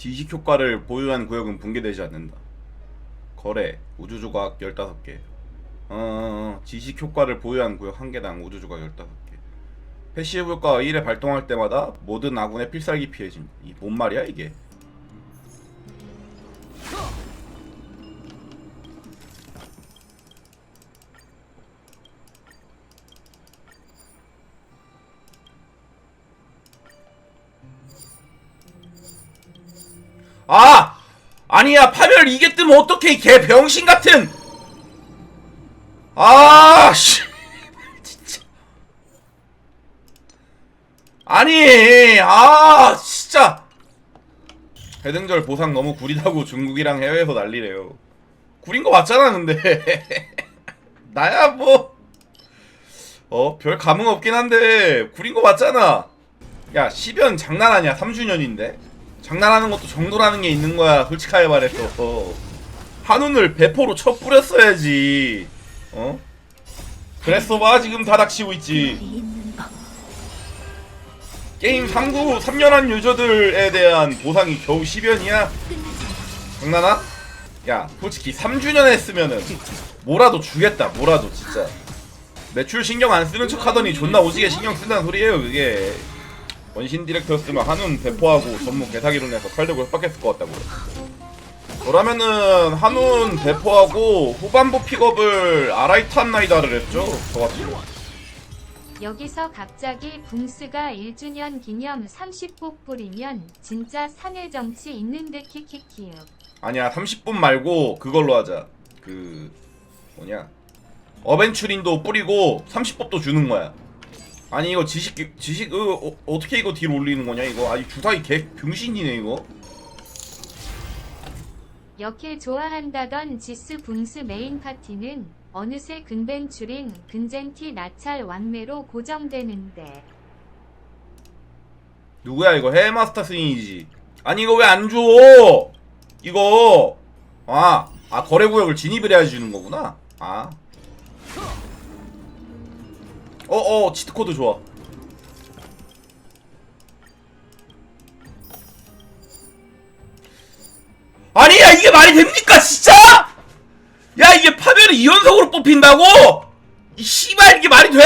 지식 효과를 보유한 구역은 붕괴되지 않는다. 거래 우주 조각 15개. 어, 어, 어, 지식 효과를 보유한 구역 한 개당 우주 조각 15개. 패시브 효과가 1회 발동할 때마다 모든 아군의 필살기 피해짐. 이뭔 말이야 이게? 아! 아니야 파멸 이게 뜨면 이개 병신 같은! 아 씨. 진짜. 아니 아 진짜. 배등절 보상 너무 구리다고 중국이랑 해외에서 난리래요. 구린 거 맞잖아 근데. 나야 뭐. 어 별 감흥 없긴 한데 구린 거 맞잖아. 야 10연 장난하냐 3주년인데 장난하는 것도 정도라는 게 있는 거야 솔직하게 말해서 한운을 배포로 쳐 뿌렸어야지 어? 그랬어 봐 지금 다 닥치고 있지. 게임 3구 3년한 유저들에 대한 보상이 겨우 10연이야? 장난아? 야 솔직히 3주년 했으면은 뭐라도 주겠다 뭐라도 진짜 매출 신경 안 쓰는 척 하더니 존나 오지게 신경 쓴다는 소리예요 그게 원신 디렉터였으면 한운 배포하고 전문 개사기로 내서 칼 들고 협박했을 것 같다고 그러면은 한운 배포하고 후반부 픽업을 아라이탄 나이다를 했죠 저 같은 경우 여기서 갑자기 붕스가 1주년 기념 30뽑 뿌리면 진짜 사내 정치 있는데 키키키요. 아니야 30분 말고 그걸로 하자. 그 뭐냐. 어벤츄린도 뿌리고 30법도 주는 거야 아니 이거 지식 지식 어, 어, 어떻게 이거 뒤로 올리는 거냐 이거? 아니 주사위 개 병신이네 이거. 역해 좋아한다던 지스 붕스 메인 파티는 어느새 근벤추린 근젠티 나찰 왕매로 고정되는데. 누구야 이거? 해마스터 스윙이지. 아니 이거 왜 안 줘? 이거! 아, 아 거래구역을 진입을 해야 주는 거구나. 아 어어 치트코드 좋아 아니 야 이게 말이 됩니까 진짜? 야 이게 파멸이 2연속으로 뽑힌다고? 이 씨발 이게 말이 돼?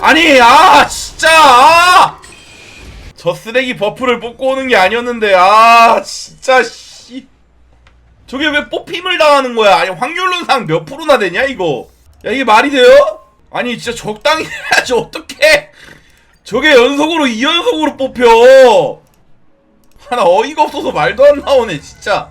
아니 아 진짜 아! 저 쓰레기 버프를 뽑고 오는 게 아니었는데 아 진짜 씨 저게 왜 뽑힘을 당하는 거야? 아니 확률론상 몇 프로나 되냐 이거? 야 이게 말이 돼요? 아니 진짜 적당히 해야지 어떡해? 저게 연속으로 2연속으로 뽑혀. 하나 어이가 없어서 말도 안 나오네 진짜